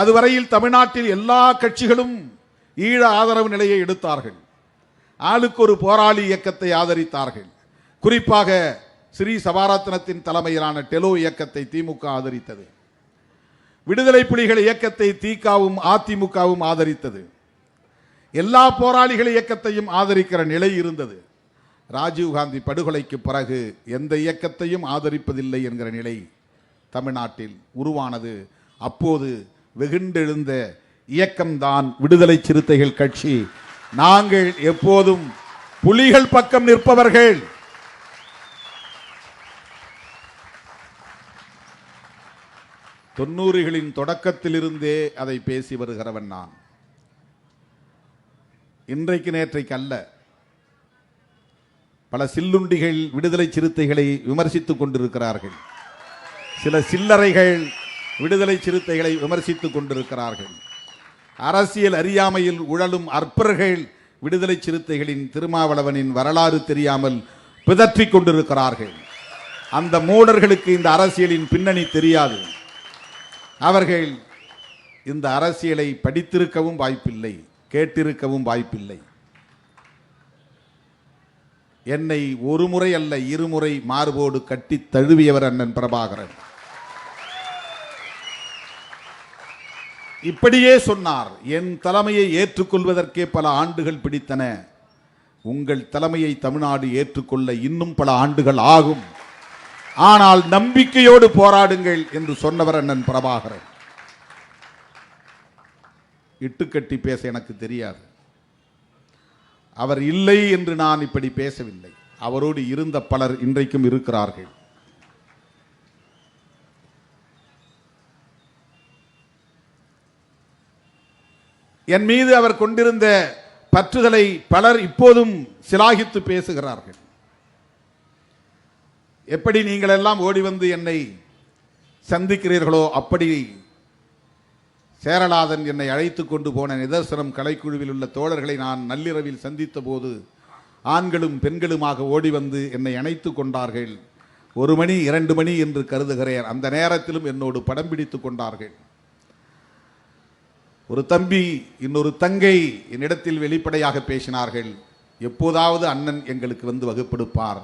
அதுவரையில் தமிழ்நாட்டில் எல்லா கட்சிகளும் ஈழ ஆதரவு நிலையை எடுத்தார்கள். ஆளுக்கு ஒரு போராளி இயக்கத்தை ஆதரித்தார்கள். குறிப்பாக ஸ்ரீ சபாரத்னத்தின் தலைமையிலான டெலோ இயக்கத்தை திமுக ஆதரித்தது. விடுதலை புலிகள் இயக்கத்தை திகாவும் அதிமுகவும் ஆதரித்தது. எல்லா போராளிகள் இயக்கத்தையும் ஆதரிக்கிற நிலை இருந்தது. ராஜீவ்காந்தி படுகொலைக்கு பிறகு எந்த இயக்கத்தையும் ஆதரிப்பதில்லை என்கிற நிலை தமிழ்நாட்டில் உருவானது. அப்போது வெகுண்டெழுந்த இயக்கம்தான் விடுதலை சிறுத்தைகள் கட்சி. நாங்கள் எப்போதும் புலிகள் பக்கம் நிற்பவர்கள். தொண்ணூறுகளின் தொடக்கத்திலிருந்தே அதை பேசி வருகிறவன் நான். இன்றைக்கு நேற்றைக்கு அல்ல. பல சில்லுண்டிகள் விடுதலை சிறுத்தைகளை விமர்சித்துக் கொண்டிருக்கிறார்கள். சில சில்லறைகள் விடுதலை சிறுத்தைகளை விமர்சித்துக் கொண்டிருக்கிறார்கள். அரசியல் அறியாமையில் உழலும் அற்பர்கள் விடுதலை சிறுத்தைகளின் திருமாவளவனின் வரலாறு தெரியாமல் பிதற்றிக் கொண்டிருக்கிறார்கள். அந்த மூடர்களுக்கு இந்த அரசியலின் பின்னணி தெரியாது. அவர்கள் இந்த அரசியலை படித்திருக்கவும் வாய்ப்பில்லை கேட்டிருக்கவும் வாய்ப்பில்லை. என்னை ஒரு முறை அல்ல இருமுறை மார்போடு கட்டி தழுவியவர் அண்ணன் பிரபாகரன். இப்படியே சொன்னார் என் தலைமையை ஏற்றுக்கொள்வதற்கே பல ஆண்டுகள் பிடித்தன. உங்கள் தலைமையை தமிழ்நாடு ஏற்றுக்கொள்ள இன்னும் பல ஆண்டுகள் ஆகும். ஆனால் நம்பிக்கையோடு போராடுங்கள் என்று சொன்னவர் அண்ணன் பிரபாகரன். இட்டுக்கட்டி பேச எனக்கு தெரியாது. அவர் இல்லை என்று நான் இப்படி பேசவில்லை. அவரோடு இருந்த பலர் இன்றைக்கும் இருக்கிறார்கள். என் மீது அவர் கொண்டிருந்த பற்றுதலை பலர் இப்போதும் சிலாகித்து பேசுகிறார்கள். எப்படி நீங்கள் எல்லாம் ஓடி வந்து என்னை சந்திக்கிறீர்களோ அப்படி சேரலாதன் என்னை அழைத்து கொண்டு போன நிதர்சனம் கலைக்குழுவில் உள்ள தோழர்களை நான் நள்ளிரவில் சந்தித்த போது ஆண்களும் பெண்களுமாக ஓடி வந்து என்னை அணைத்து கொண்டார்கள். ஒரு மணி இரண்டு மணி என்று கருதுகிறேன். அந்த நேரத்திலும் என்னோடு படம் பிடித்து கொண்டார்கள். ஒரு தம்பி இன்னொரு தங்கை என்னிடத்தில் வெளிப்படையாக பேசினார்கள். எப்போதாவது அண்ணன் எங்களுக்கு வந்து வகுப்பெடுப்பார்.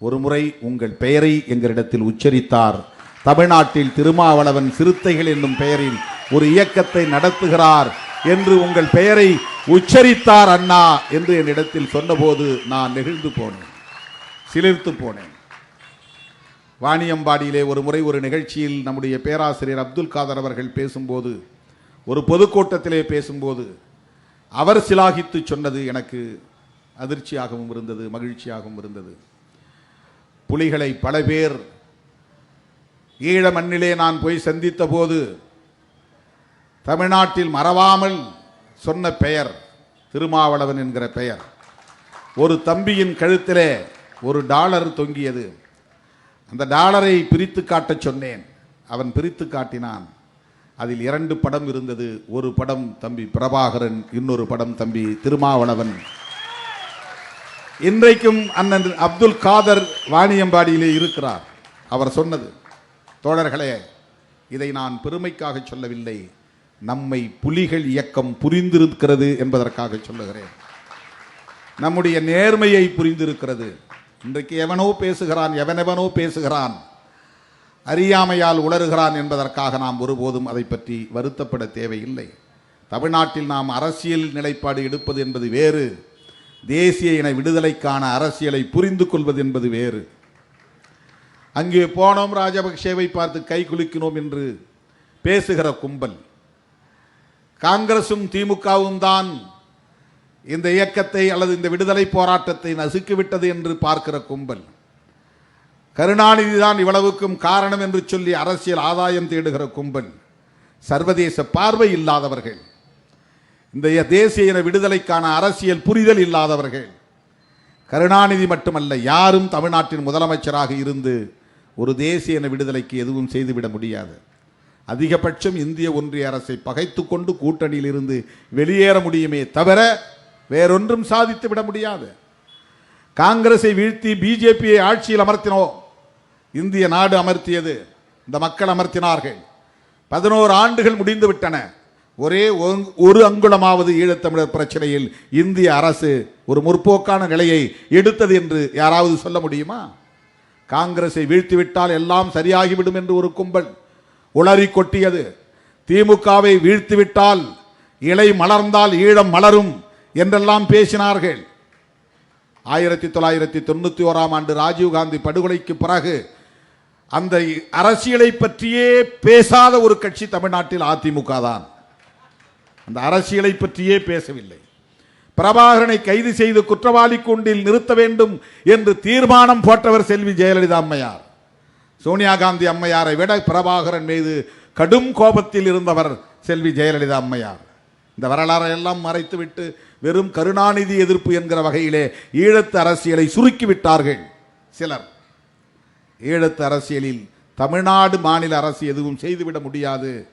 ஒரு முறை உங்கள் பெயரை எங்களிடத்தில் உச்சரித்தார். தமிழ்நாட்டில் திருமாவளவன் சிறுத்தைகள் என்னும் பெயரில் ஒரு இயக்கத்தை நடத்துகிறார் என்று உங்கள் பெயரை உச்சரித்தார் அண்ணா என்று என்னிடத்தில் சொன்னபோது நான் நெகிழ்ந்து போனேன். சிலிர்த்து போனேன். வாணியம்பாடியிலே ஒரு முறை ஒரு நிகழ்ச்சியில் நம்முடைய பேராசிரியர் அப்துல் காதர் அவர்கள் பேசும்போது ஒரு பொதுக்கூட்டத்திலே பேசும்போது அவர் சிலாகித்து சொன்னது எனக்கு அதிர்ச்சியாகவும் இருந்தது மகிழ்ச்சியாகவும் இருந்தது. புலிகளை பல பேர் ஈழ மண்ணிலே நான் போய் சந்தித்த போது தமிழ்நாட்டில் மறவாமல் சொன்ன பெயர் திருமாவளவன் என்கிற பெயர். ஒரு தம்பியின் கழுத்திலே ஒரு டாலர் தொங்கியது. அந்த டாலரை பிரித்து காட்டச் சொன்னேன். அவன் பிரித்து காட்டினான். அதில் இரண்டு படம் இருந்தது. ஒரு படம் தம்பி பிரபாகரன் இன்னொரு படம் தம்பி திருமாவளவன். இன்றைக்கும் அண்ணன் அப்துல் காதர் வாணியம்பாடியிலே இருக்கிறார். அவர் சொன்னது தோழர்களே இதை நான் பெருமைக்காக சொல்லவில்லை. நம்மை புலிகள் இயக்கம் புரிந்திருக்கிறது என்பதற்காக சொல்லுகிறேன். நம்முடைய நேர்மையை புரிந்திருக்கிறது. இன்றைக்கு எவனோ பேசுகிறான் எவனெவனோ பேசுகிறான். அறியாமையால் உளறுகிறான் என்பதற்காக நாம் ஒருபோதும் அதை பற்றி வருத்தப்பட தேவையில்லை. தமிழ்நாட்டில் நாம் அரசியல் நிலைப்பாடு எடுப்பது என்பது வேறு. தேசிய இன விடுதலைக்கான அரசியலை புரிந்து கொள்வது என்பது வேறு. அங்கே போனோம் ராஜபக்சேவை பார்த்து கை குலுக்கினோம் என்று பேசுகிற கும்பல். காங்கிரசும் திமுகவும் தான் இந்த இயக்கத்தை அல்லது இந்த விடுதலை போராட்டத்தை நசுக்கிவிட்டது என்று பார்க்கிற கும்பல். கருணாநிதி தான் இவ்வளவுக்கும் காரணம் என்று சொல்லி அரசியல் ஆதாயம் தேடுகிற கும்பல். சர்வதேச பார்வை இல்லாதவர்கள். இந்த தேசிய இன விடுதலைக்கான அரசியல் புரிதல் இல்லாதவர்கள். கருணாநிதி மட்டுமல்ல யாரும் தமிழ்நாட்டின் முதலமைச்சராக இருந்து ஒரு தேசிய இன விடுதலைக்கு எதுவும் செய்துவிட முடியாது. அதிகபட்சம் இந்திய ஒன்றிய அரசை பகைத்து கொண்டு கூட்டணியில் இருந்து வெளியேற முடியுமே தவிர வேறொன்றும் சாதித்து விட முடியாது. காங்கிரஸை வீழ்த்தி பிஜேபியை ஆட்சியில் அமர்த்தினோம். இந்திய நாடு அமர்த்தியது. இந்த மக்கள் அமர்த்தினார்கள். பதினோரு ஆண்டுகள் முடிந்து விட்டன ஒரே ஒங்- ஒரு அங்குலமாவது ஈழத்தமிழர் பிரச்சனையில் இந்திய அரசு ஒரு முற்போக்கான நிலையை எடுத்தது என்று யாராவது சொல்ல முடியுமா? காங்கிரஸை வீழ்த்திவிட்டால் எல்லாம் சரியாகிவிடும் என்று ஒரு கும்பல் உளறி கொட்டியது. திமுகவை வீழ்த்திவிட்டால் இலை மலர்ந்தால் ஈழம் மலரும் என்றெல்லாம் பேசினார்கள். ஆயிரத்தி தொள்ளாயிரத்தி தொண்ணூத்தி ஓராம் ஆண்டு ராஜீவ்காந்தி படுகொலைக்கு பிறகு அந்த அரசியலை பற்றியே பேசாத ஒரு கட்சி தமிழ்நாட்டில் அதிமுக தான். அந்த அரசியலை பற்றியே பேசவில்லை. பிரபாகரனை கைது செய்து குற்றவாளி கூண்டில் நிறுத்த வேண்டும் என்று தீர்மானம் போட்டவர் செல்வி ஜெயலலிதா அம்மையார். சோனியா காந்தி அம்மையாரை விட பிரபாகரன் மீது கடும் கோபத்தில் இருந்தவர் செல்வி ஜெயலலிதா அம்மையார். இந்த வரலாறை எல்லாம் மறைத்துவிட்டு வெறும் கருணாநிதி எதிர்ப்பு என்கிற வகையிலே ஈழத்து அரசியலை சுருக்கிவிட்டார்கள் சிலர். ஈழத்து அரசியலில் தமிழ்நாடு மாநில அரசு எதுவும் செய்துவிட முடியாது.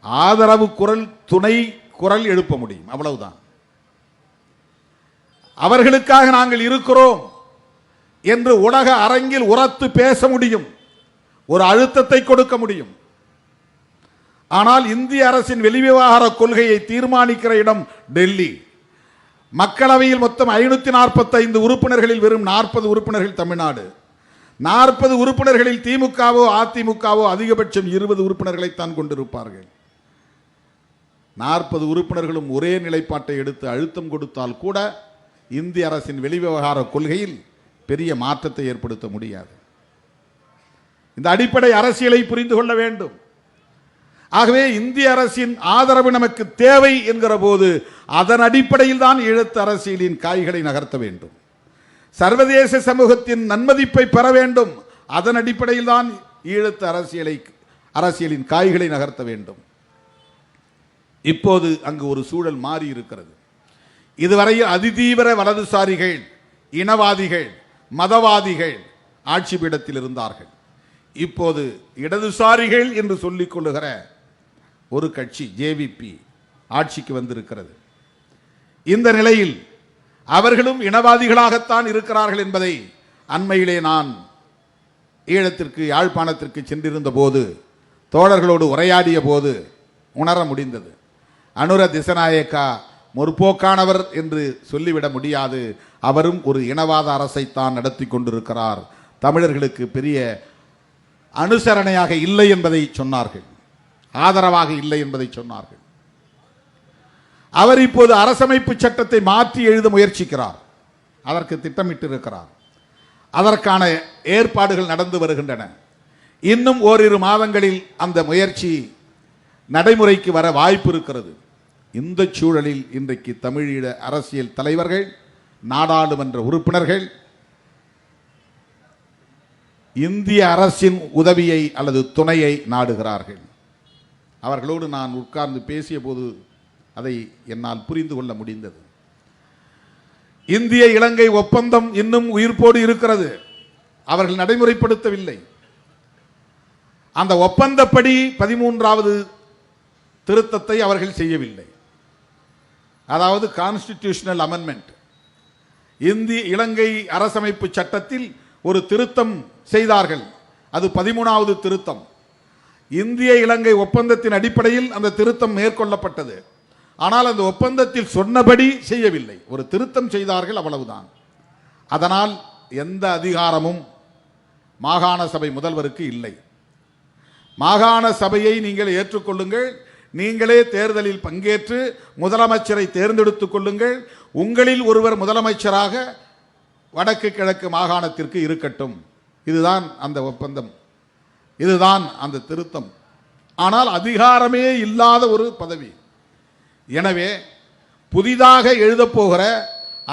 ஆதரவு குரல் துணை குரல் எழுப்ப முடியும். அவ்வளவுதான். அவர்களுக்காக நாங்கள் இருக்கிறோம் என்று உலக அரங்கில் உரத்து பேச முடியும். ஒரு அழுத்தத்தை கொடுக்க முடியும். ஆனால் இந்திய அரசின் வெளிவிவகார கொள்கையை தீர்மானிக்கிற இடம் டெல்லி. மக்களவையில் மொத்தம் ஐநூத்தி நாற்பத்தைந்து உறுப்பினர்களில் வெறும் நாற்பது உறுப்பினர்கள் தமிழ்நாடு. நாற்பது உறுப்பினர்களில் திமுகவோ அதிமுகவோ அதிகபட்சம் இருபது உறுப்பினர்களைத்தான் கொண்டிருப்பார்கள். நாற்பது உறுப்பினர்களும் ஒரே நிலைப்பாட்டை எடுத்து அழுத்தம் கொடுத்தால் கூட இந்திய அரசின் வெளிவிவகார கொள்கையில் பெரிய மாற்றத்தை ஏற்படுத்த முடியாது. இந்த அடிப்படை அரசியலை புரிந்து கொள்ள வேண்டும். ஆகவே இந்திய அரசின் ஆதரவு நமக்கு தேவை என்கிற போது அதன் அடிப்படையில் தான் ஈழத்து அரசியலின் காய்களை நகர்த்த வேண்டும். சர்வதேச சமூகத்தின் நன்மதிப்பை பெற வேண்டும். அதன் அடிப்படையில் தான் ஈழத்து அரசியலை அரசியலின் காய்களை நகர்த்த வேண்டும். இப்போது அங்கு ஒரு சூழல் மாறி இருக்கிறது இதுவரையில் அதிதீவிர வலதுசாரிகள் இனவாதிகள் மதவாதிகள் ஆட்சி பீடத்தில் இருந்தார்கள். இப்போது இடதுசாரிகள் என்று சொல்லிக் கொள்ளுகிற ஒரு கட்சி ஜேவிபி ஆட்சிக்கு வந்திருக்கிறது. இந்த நிலையில் அவர்களும் இனவாதிகளாகத்தான் இருக்கிறார்கள் என்பதை அண்மையிலே நான் ஈழத்திற்கு யாழ்ப்பாணத்திற்கு சென்றிருந்த போது தோழர்களோடு உரையாடிய போது உணர முடிந்தது. அனுர திசநாயக்கா முற்போக்கானவர் என்று சொல்லிவிட முடியாது. அவரும் ஒரு இனவாத அரசைத்தான் நடத்தி கொண்டிருக்கிறார். தமிழர்களுக்கு பெரிய அனுசரணையாக இல்லை என்பதை சொன்னார்கள். ஆதரவாக இல்லை என்பதை சொன்னார்கள். அவர் இப்போது அரசமைப்பு சட்டத்தை மாற்றி எழுத முயற்சிக்கிறார். அதற்கு திட்டமிட்டிருக்கிறார். அதற்கான ஏற்பாடுகள் நடந்து வருகின்றன. இன்னும் ஓரிரு மாதங்களில் அந்த முயற்சி நடைமுறைக்கு வர வாய்ப்பு இருக்கிறது. இந்த சூழலில் இன்றைக்கு தமிழீழ அரசியல் தலைவர்கள் நாடாளுமன்ற உறுப்பினர்கள் இந்திய அரசின் உதவியை அல்லது துணையை நாடுகிறார்கள். அவர்களோடு நான் உட்கார்ந்து பேசிய போது அதை என்னால் புரிந்து கொள்ள முடிந்தது. இந்திய இலங்கை ஒப்பந்தம் இன்னும் உயிர்ப்போடு இருக்கிறது. அவர்கள் நடைமுறைப்படுத்தவில்லை. அந்த ஒப்பந்தப்படி பதிமூன்றாவது திருத்தத்தை அவர்கள் செய்யவில்லை. அதாவது கான்ஸ்டிடியூஷனல் அமெண்ட்மெண்ட் இந்திய இலங்கை அரசமைப்பு சட்டத்தில் ஒரு திருத்தம் செய்தார்கள். அது பதிமூணாவது திருத்தம். இந்திய இலங்கை ஒப்பந்தத்தின் அடிப்படையில் அந்த திருத்தம் மேற்கொள்ளப்பட்டது. ஆனால் அந்த ஒப்பந்தத்தில் சொன்னபடி செய்யவில்லை. ஒரு திருத்தம் செய்தார்கள் அவ்வளவுதான். அதனால் எந்த அதிகாரமும் மாகாண சபை முதல்வருக்கு இல்லை. மாகாண சபையை நீங்கள் ஏற்றுக்கொள்ளுங்கள். நீங்களே தேர்தலில் பங்கேற்று முதலமைச்சரை தேர்ந்தெடுத்துக் கொள்ளுங்கள். உங்களில் ஒருவர் முதலமைச்சராக வடக்கு கிழக்கு மாகாணத்திற்கு இருக்கட்டும். இதுதான் அந்த ஒப்பந்தம். இதுதான் அந்த திருத்தம். ஆனால் அதிகாரமே இல்லாத ஒரு பதவி. எனவே புதிதாக எழுதப்போகிற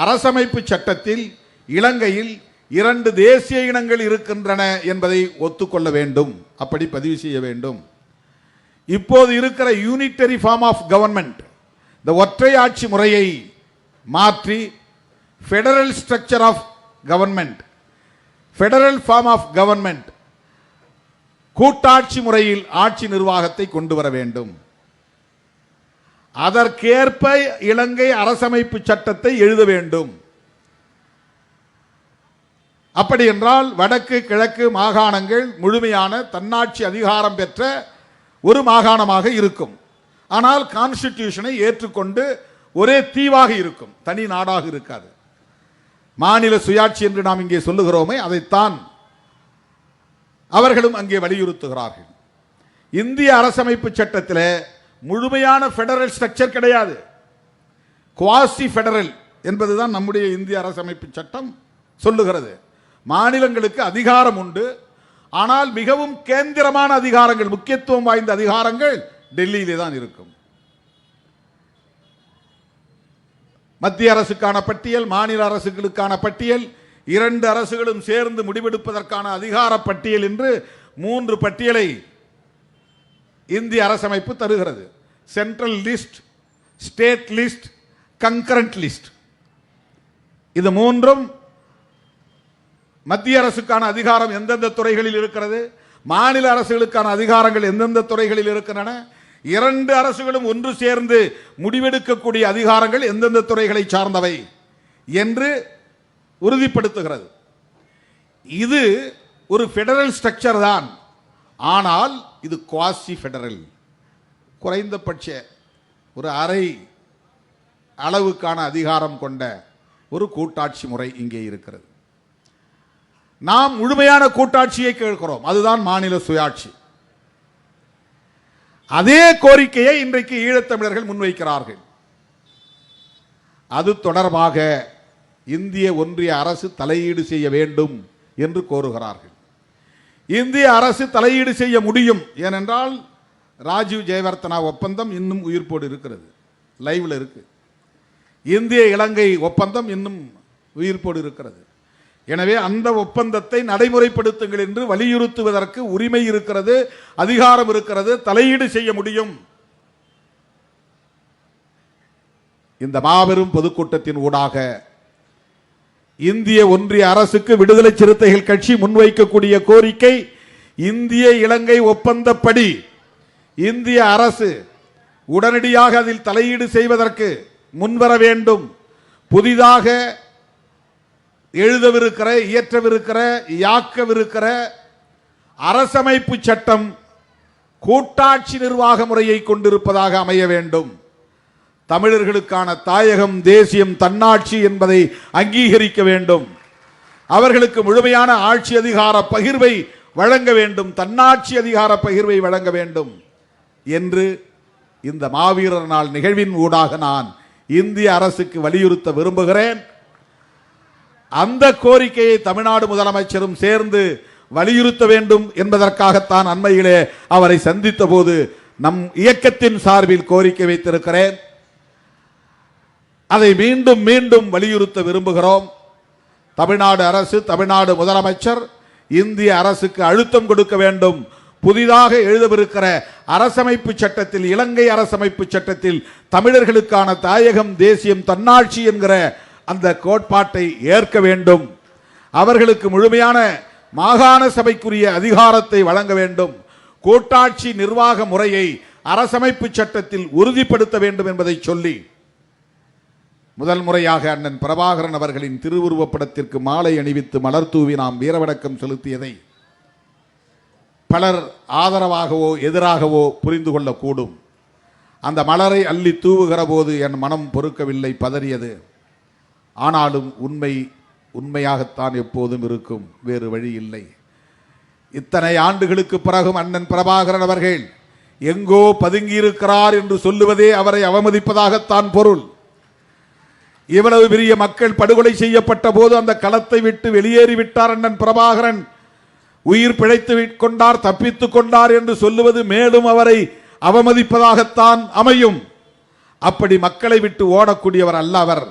அரசமைப்பு சட்டத்தில் இலங்கையில் இரண்டு தேசிய இனங்கள் இருக்கின்றன என்பதை ஒத்துக்கொள்ள வேண்டும். அப்படி பதிவு செய்ய வேண்டும். இப்போது இருக்கிற யூனிட்டரி ஃபார்ம் ஆஃப் கவர்மெண்ட் இந்த ஒற்றை ஆட்சி முறையை மாற்றி federal structure of government federal form of government கூட்டாட்சி முறையில் ஆட்சி நிர்வாகத்தை கொண்டு வர வேண்டும். அதற்கேற்ப இலங்கை அரசமைப்பு சட்டத்தை எழுத வேண்டும். அப்படி என்றால் வடக்கு கிழக்கு மாகாணங்கள் முழுமையான தன்னாட்சி அதிகாரம் பெற்ற ஒரு மாகாணமாக இருக்கும். ஆனால் கான்ஸ்டிடியூஷனை ஏற்றுக்கொண்டு ஒரே தீவாக இருக்கும். தனி நாடாக இருக்காது. மாநில சுயாட்சி என்று நாம் இங்கே சொல்லுகிறோமே அதைத்தான் அவர்களும் அங்கே வலியுறுத்துகிறார்கள். இந்திய அரசமைப்பு சட்டத்தில் முழுமையான ஃபெடரல் ஸ்ட்ரக்சர் கிடையாது. குவாசி ஃபெடரல் என்பதுதான் நம்முடைய இந்திய அரசமைப்பு சட்டம் சொல்லுகிறது. மாநிலங்களுக்கு அதிகாரம் உண்டு. ஆனால் மிகவும் கேந்திரமான அதிகாரங்கள் முக்கியத்துவம் வாய்ந்த அதிகாரங்கள் டெல்லியிலே தான் இருக்கும். மத்திய அரசுக்கான பட்டியல் மாநில அரசுகளுக்கான பட்டியல் இரண்டு அரசுகளும் சேர்ந்து முடிவெடுப்பதற்கான அதிகார பட்டியல் என்று மூன்று பட்டியலை இந்திய அரசமைப்பு தருகிறது. Central list state list concurrent list இது மூன்றும் மத்திய அரசுக்கான அதிகாரம் எந்தெந்த துறைகளில் இருக்கிறது மாநில அரசுகளுக்கான அதிகாரங்கள் எந்தெந்த துறைகளில் இருக்கின்றன இரண்டு அரசுகளும் ஒன்று சேர்ந்து முடிவெடுக்கக்கூடிய அதிகாரங்கள் எந்தெந்த துறைகளை சார்ந்தவை என்று உறுதிப்படுத்துகிறது. இது ஒரு ஃபெடரல் ஸ்ட்ரக்சர் தான். ஆனால் இது குவாசி ஃபெடரல் குறைந்தபட்ச ஒரு அரை அளவுக்கான அதிகாரம் கொண்ட ஒரு கூட்டாட்சி முறை இங்கே இருக்கிறது. நாம் முழுமையான கூட்டாட்சியை கேட்கிறோம். அதுதான் மாநில சுயாட்சி. அதே கோரிக்கையை இன்றைக்கு ஈழத்தமிழர்கள் முன்வைக்கிறார்கள். அது தொடர்பாக இந்திய ஒன்றிய அரசு தலையீடு செய்ய வேண்டும் என்று கோருகிறார்கள். இந்திய அரசு தலையீடு செய்ய முடியும். ஏனென்றால் ராஜீவ் ஜெயவர்த்தனா ஒப்பந்தம் இன்னும் உயிர்ப்போடு இருக்கிறது. லைவில் இருக்கு. இந்திய இலங்கை ஒப்பந்தம் இன்னும் உயிர்ப்போடு இருக்கிறது. எனவே அந்த ஒப்பந்தத்தை நடைமுறைப்படுத்துங்கள் என்று வலியுறுத்துவதற்கு உரிமை இருக்கிறது அதிகாரம் இருக்கிறது தலையீடு செய்ய முடியும். இந்த மாபெரும் பொதுக்கூட்டத்தின் ஊடாக இந்திய ஒன்றிய அரசுக்கு விடுதலை சிறுத்தைகள் கட்சி முன்வைக்கக்கூடிய கோரிக்கை இந்திய இலங்கை ஒப்பந்தப்படி இந்திய அரசு உடனடியாக அதில் தலையீடு செய்வதற்கு முன்வர வேண்டும். புதிதாக எழுதவிருக்கிற இயற்றவிருக்கிற யாக்கவிருக்கிற அரசமைப்பு சட்டம் கூட்டாட்சி நிர்வாக முறையை கொண்டிருப்பதாக அமைய வேண்டும். தமிழர்களுக்கான தாயகம் தேசியம் தன்னாட்சி என்பதை அங்கீகரிக்க வேண்டும். அவர்களுக்கு முழுமையான ஆட்சி அதிகார பகிர்வை வழங்க வேண்டும் தன்னாட்சி அதிகார பகிர்வை வழங்க வேண்டும் என்று இந்த மாவீரர் நாள் நிகழ்வின் ஊடாக நான் இந்திய அரசுக்கு வலியுறுத்த விரும்புகிறேன். அந்த கோரிக்கையை தமிழ்நாடு முதலமைச்சரும் சேர்ந்து வலியுறுத்த வேண்டும் என்பதற்காகத்தான் அண்மையிலே அவரை சந்தித்த போது நம் இயக்கத்தின் சார்பில் கோரிக்கை வைத்திருக்கிறேன். அதை மீண்டும் மீண்டும் வலியுறுத்த விரும்புகிறோம். தமிழ்நாடு அரசு தமிழ்நாடு முதலமைச்சர் இந்திய அரசுக்கு அழுத்தம் கொடுக்க வேண்டும். புதிதாக எழுதவிருக்கிற அரசமைப்பு சட்டத்தில் இலங்கை அரசமைப்பு சட்டத்தில் தமிழர்களுக்கான தாயகம் தேசியம் தன்னாட்சி என்கிற அந்த கோட்பாட்டை ஏற்க வேண்டும். அவர்களுக்கு முழுமையான மாகாண சபைக்குரிய அதிகாரத்தை வழங்க வேண்டும். கூட்டாட்சி நிர்வாக முறையை அரசமைப்பு சட்டத்தில் உறுதிப்படுத்த வேண்டும் என்பதை சொல்லி முதல் முறையாக அண்ணன் பிரபாகரன் அவர்களின் திருவுருவப்படத்திற்கு மாலை அணிவித்து மலர் தூவி நாம் வீரவணக்கம் செலுத்தியதை பலர் ஆதரவாகவோ எதிராகவோ புரிந்து கொள்ளக்கூடும். அந்த மலரை அள்ளி தூவுகிற போது என் மனம் பொறுக்கவில்லை பதறியது. ஆனாலும் உண்மை உண்மையாகத்தான் எப்போதும் இருக்கும் வேறு வழி இல்லை. இத்தனை ஆண்டுகளுக்கு பிறகும் அண்ணன் பிரபாகரன் அவர்கள் எங்கோ பதுங்கியிருக்கிறார் என்று சொல்லுவதே அவரை அவமதிப்பதாகத்தான் பொருள். இவ்வளவு பெரிய மக்கள் படுகொலை செய்யப்பட்ட போது அந்த களத்தை விட்டு வெளியேறிவிட்டார் அண்ணன் பிரபாகரன். உயிர் பிழைத்து விட் கொண்டார் தப்பித்துக் கொண்டார் என்று சொல்லுவது மேலும் அவரை அவமதிப்பதாகத்தான் அமையும். அப்படி மக்களை விட்டு ஓடக்கூடியவர் அல்ல அவர்.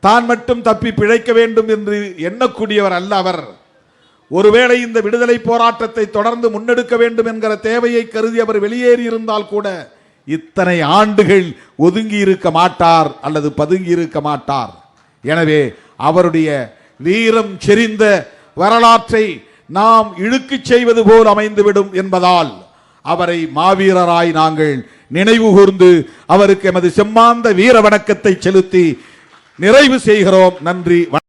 தான் மட்டும் தப்பி பிழைக்க வேண்டும் என்று எண்ணக்கூடியவர் அல்ல அவர். ஒருவேளை இந்த விடுதலை போராட்டத்தை தொடர்ந்து முன்னெடுக்க வேண்டும் என்கிற தேவையை கருதி அவர் வெளியேறி இருந்தால் கூட இத்தனை ஆண்டுகள் ஒதுங்கி இருக்க மாட்டார் அல்லது பதுங்கி இருக்க மாட்டார். எனவே அவருடைய வீரம் செறிந்த வரலாற்றை நாம் இழுக்குச் செய்வது போல் அமைந்துவிடும் என்பதால் அவரை மாவீரராய் நாங்கள் நினைவு கூர்ந்து அவருக்கு எமது செம்மாந்த வீர வணக்கத்தை செலுத்தி நிறைவு செய்கிறோம். நன்றி